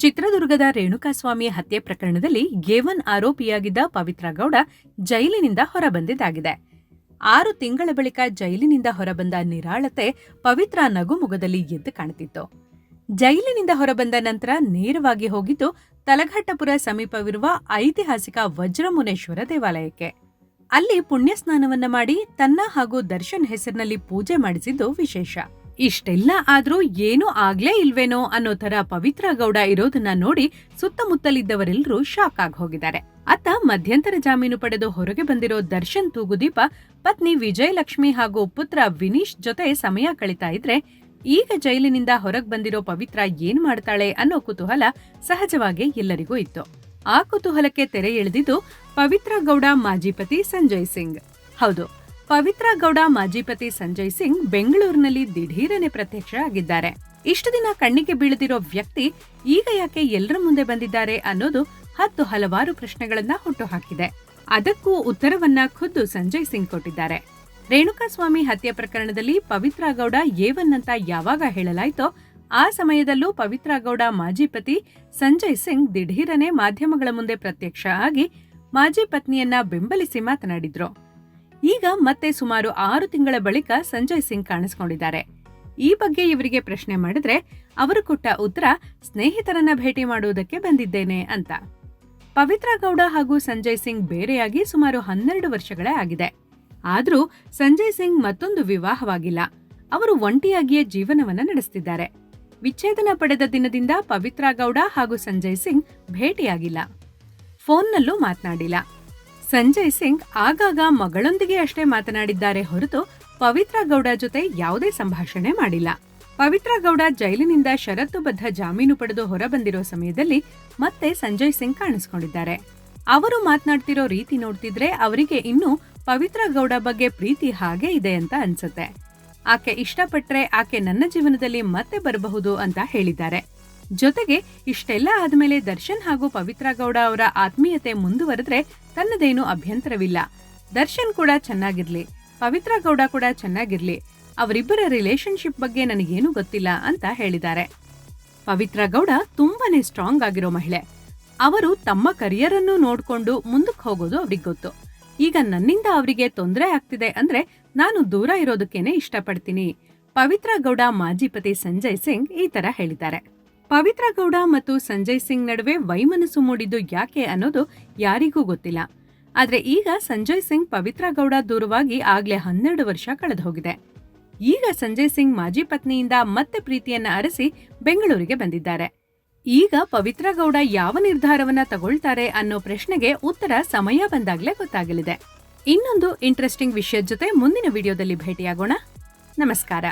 ಚಿತ್ರದುರ್ಗದ ರೇಣುಕಾಸ್ವಾಮಿ ಹತ್ಯೆ ಪ್ರಕರಣದಲ್ಲಿ ಗೇವನ್ ಆರೋಪಿಯಾಗಿದ್ದ ಪವಿತ್ರ ಗೌಡ ಜೈಲಿನಿಂದ ಹೊರಬಂದಿದ್ದಾಗಿದೆ. ಆರು ತಿಂಗಳ ಬಳಿಕ ಜೈಲಿನಿಂದ ಹೊರಬಂದ ನಿರಾಳತೆ ಪವಿತ್ರ ನಗುಮುಗದಲ್ಲಿ ಎದ್ದು ಕಾಣುತ್ತಿತ್ತು ಜೈಲಿನಿಂದ ಹೊರಬಂದ ನಂತರ ನೇರವಾಗಿ ಹೋಗಿದ್ದು ತಲಘಟ್ಟಪುರ ಸಮೀಪವಿರುವ ಐತಿಹಾಸಿಕ ವಜ್ರಮುನೇಶ್ವರ ದೇವಾಲಯಕ್ಕೆ. ಅಲ್ಲಿ ಪುಣ್ಯಸ್ನಾನವನ್ನ ಮಾಡಿ ತನ್ನ ಹಾಗೂ ದರ್ಶನ್ ಹೆಸರಿನಲ್ಲಿ ಪೂಜೆ ಮಾಡಿಸಿದ್ದು ವಿಶೇಷ. ಇಷ್ಟೆಲ್ಲ ಆದ್ರೂ ಏನೂ ಆಗ್ಲೇ ಇಲ್ವೇನೋ ಅನ್ನೋ ತರ ಪವಿತ್ರ ಗೌಡ ಇರೋದನ್ನ ನೋಡಿ ಸುತ್ತಮುತ್ತಲಿದ್ದವರೆಲ್ಲರೂ ಶಾಕ್ ಆಗಿ ಹೋಗಿದ್ದಾರೆ. ಅತ್ತ ಮಧ್ಯಂತರ ಜಾಮೀನು ಪಡೆದು ಹೊರಗೆ ಬಂದಿರೋ ದರ್ಶನ್ ತೂಗುದೀಪ, ಪತ್ನಿ ವಿಜಯಲಕ್ಷ್ಮಿ ಹಾಗೂ ಪುತ್ರ ವಿನೀಶ್ ಜೊತೆ ಸಮಯ ಕಳಿತಾ ಇದ್ರೆ ಈಗ ಜೈಲಿನಿಂದ ಹೊರಗ್ ಬಂದಿರೋ ಪವಿತ್ರ ಏನ್ ಮಾಡ್ತಾಳೆ ಅನ್ನೋ ಕುತೂಹಲ ಸಹಜವಾಗಿ ಎಲ್ಲರಿಗೂ ಇತ್ತು. ಆ ಕುತೂಹಲಕ್ಕೆ ತೆರೆ ಎಳೆದಿದ್ದು ಪವಿತ್ರ ಗೌಡ ಮಾಜಿ ಪತಿ ಸಂಜಯ್ ಸಿಂಗ್. ಹೌದು ಪವಿತ್ರ ಗೌಡ ಮಾಜಿ ಪತಿ ಸಂಜಯ್ ಸಿಂಗ್ ಬೆಂಗಳೂರಿನಲ್ಲಿ ದಿಢೀರನೆ ಪ್ರತ್ಯಕ್ಷ ಆಗಿದ್ದಾರೆ ಇಷ್ಟು ದಿನ ಕಣ್ಣಿಗೆ ಬೀಳದಿರೋ ವ್ಯಕ್ತಿ ಈಗ ಯಾಕೆ ಎಲ್ಲರ ಮುಂದೆ ಬಂದಿದ್ದಾರೆ ಅನ್ನೋದು ಹತ್ತು ಹಲವಾರು ಪ್ರಶ್ನೆಗಳನ್ನ ಹುಟ್ಟುಹಾಕಿದೆ. ಅದಕ್ಕೂ ಉತ್ತರವನ್ನ ಖುದ್ದು ಸಂಜಯ್ ಸಿಂಗ್ ಕೊಟ್ಟಿದ್ದಾರೆ. ರೇಣುಕಾಸ್ವಾಮಿ ಹತ್ಯೆ ಪ್ರಕರಣದಲ್ಲಿ ಪವಿತ್ರ ಗೌಡ ಏವನ್ ಅಂತ ಯಾವಾಗ ಹೇಳಲಾಯ್ತೋ ಆ ಸಮಯದಲ್ಲೂ ಪವಿತ್ರ ಗೌಡ ಮಾಜಿ ಪತಿ ಸಂಜಯ್ ಸಿಂಗ್ ದಿಢೀರನೆ ಮಾಧ್ಯಮಗಳ ಮುಂದೆ ಪ್ರತ್ಯಕ್ಷ ಆಗಿ ಮಾಜಿ ಪತ್ನಿಯನ್ನ ಬೆಂಬಲಿಸಿ ಮಾತನಾಡಿದ್ರು. ಈಗ ಮತ್ತೆ ಸುಮಾರು ಆರು ತಿಂಗಳ ಬಳಿಕ ಸಂಜಯ್ ಸಿಂಗ್ ಕಾಣಿಸಿಕೊಂಡಿದ್ದಾರೆ. ಈ ಬಗ್ಗೆ ಇವರಿಗೆ ಪ್ರಶ್ನೆ ಮಾಡಿದ್ರೆ ಅವರು ಕೊಟ್ಟ ಉತ್ತರ, ಸ್ನೇಹಿತರನ್ನ ಭೇಟಿ ಮಾಡುವುದಕ್ಕೆ ಬಂದಿದ್ದೇನೆ ಅಂತ. ಪವಿತ್ರ ಗೌಡ ಹಾಗೂ ಸಂಜಯ್ ಸಿಂಗ್ ಬೇರೆಯಾಗಿ ಸುಮಾರು ಹನ್ನೆರಡು ವರ್ಷಗಳೇ ಆಗಿದೆ. ಆದರೂ ಸಂಜಯ್ ಸಿಂಗ್ ಮತ್ತೊಂದು ವಿವಾಹವಾಗಿಲ್ಲ. ಅವರು ಒಂಟಿಯಾಗಿಯೇ ಜೀವನವನ್ನ ನಡೆಸುತ್ತಿದ್ದಾರೆ ವಿಚ್ಛೇದನ ಪಡೆದ ದಿನದಿಂದ ಪವಿತ್ರ ಗೌಡ ಹಾಗೂ ಸಂಜಯ್ ಸಿಂಗ್ ಭೇಟಿಯಾಗಿಲ್ಲ. ಫೋನ್ನಲ್ಲೂ ಮಾತನಾಡಿಲ್ಲ. ಸಂಜಯ್ ಸಿಂಗ್ ಆಗಾಗ ಮಗಳೊಂದಿಗೆ ಅಷ್ಟೇ ಮಾತನಾಡಿದ್ದಾರೆ ಹೊರತು ಪವಿತ್ರ ಗೌಡ ಜೊತೆ ಯಾವುದೇ ಸಂಭಾಷಣೆ ಮಾಡಿಲ್ಲ. ಪವಿತ್ರ ಗೌಡ ಜೈಲಿನಿಂದ ಷರತ್ತುಬದ್ಧ ಜಾಮೀನು ಪಡೆದು ಹೊರಬಂದಿರೋ ಸಮಯದಲ್ಲಿ ಮತ್ತೆ ಸಂಜಯ್ ಸಿಂಗ್ ಕಾಣಿಸಿಕೊಂಡಿದ್ದಾರೆ. ಅವರು ಮಾತನಾಡ್ತಿರೋ ರೀತಿ ನೋಡ್ತಿದ್ರೆ ಅವರಿಗೆ ಇನ್ನೂ ಪವಿತ್ರ ಗೌಡ ಬಗ್ಗೆ ಪ್ರೀತಿ ಹಾಗೆ ಇದೆ ಅಂತ ಅನ್ಸುತ್ತೆ. ಆಕೆ ಇಷ್ಟಪಟ್ರೆ ಆಕೆ ನನ್ನ ಜೀವನದಲ್ಲಿ ಮತ್ತೆ ಬರಬಹುದು ಅಂತ ಹೇಳಿದ್ದಾರೆ. ಜೊತೆಗೆ ಇಷ್ಟೆಲ್ಲ ಆದಮೇಲೆ ದರ್ಶನ್ ಹಾಗೂ ಪವಿತ್ರ ಗೌಡ ಅವರ ಆತ್ಮೀಯತೆ ಮುಂದುವರೆದ್ರೆ ತನ್ನದೇನು ಅಭ್ಯಂತರವಿಲ್ಲ. ದರ್ಶನ್ ಕೂಡ ಚೆನ್ನಾಗಿರ್ಲಿ ಪವಿತ್ರ ಗೌಡ ಕೂಡ ಚೆನ್ನಾಗಿರ್ಲಿ, ಅವರಿಬ್ಬರ ರಿಲೇಶನ್ಶಿಪ್ ಬಗ್ಗೆ ನನಗೇನು ಗೊತ್ತಿಲ್ಲ ಅಂತ ಹೇಳಿದ್ದಾರೆ. ಪವಿತ್ರ ಗೌಡ ತುಂಬಾನೇ ಸ್ಟ್ರಾಂಗ್ ಆಗಿರೋ ಮಹಿಳೆ. ಅವರು ತಮ್ಮ ಕರಿಯರ್ ಅನ್ನು ನೋಡ್ಕೊಂಡು ಮುಂದಕ್ಕೆ ಹೋಗೋದು ಅವ್ರಿಗೆ ಗೊತ್ತು. ಈಗ ನನ್ನಿಂದ ಅವರಿಗೆ ತೊಂದರೆ ಆಗ್ತಿದೆ ಅಂದ್ರೆ ನಾನು ದೂರ ಇರೋದಕ್ಕೇನೆ ಇಷ್ಟಪಡ್ತೀನಿ. ಪವಿತ್ರ ಗೌಡ ಮಾಜಿ ಪತಿ ಸಂಜಯ್ ಸಿಂಗ್ ಈ ತರ ಹೇಳಿದ್ದಾರೆ. ಪವಿತ್ರ ಗೌಡ ಮತ್ತು ಸಂಜಯ್ ಸಿಂಗ್ ನಡುವೆ ವೈಮನಸ್ಸು ಮೂಡಿದ್ದು ಯಾಕೆ ಅನ್ನೋದು ಯಾರಿಗೂ ಗೊತ್ತಿಲ್ಲ. ಆದರೆ ಈಗ ಸಂಜಯ್ ಸಿಂಗ್ ಪವಿತ್ರ ಗೌಡ ದೂರವಾಗಿ ಆಗ್ಲೇ ಹನ್ನೆರಡು ವರ್ಷ ಕಳೆದು ಹೋಗಿದೆ. ಈಗ ಸಂಜಯ್ ಸಿಂಗ್ ಮಾಜಿ ಪತ್ನಿಯಿಂದ ಮತ್ತೆ ಪ್ರೀತಿಯನ್ನ ಅರಸಿ ಬೆಂಗಳೂರಿಗೆ ಬಂದಿದ್ದಾರೆ. ಈಗ ಪವಿತ್ರ ಗೌಡ ಯಾವ ನಿರ್ಧಾರವನ್ನ ತಗೊಳ್ತಾರೆ ಅನ್ನೋ ಪ್ರಶ್ನೆಗೆ ಉತ್ತರ ಸಮಯ ಬಂದಾಗ್ಲೇ ಗೊತ್ತಾಗಲಿದೆ. ಇನ್ನೊಂದು ಇಂಟ್ರೆಸ್ಟಿಂಗ್ ವಿಷಯದ ಜೊತೆ ಮುಂದಿನ ವಿಡಿಯೋದಲ್ಲಿ ಭೇಟಿಯಾಗೋಣ. ನಮಸ್ಕಾರ.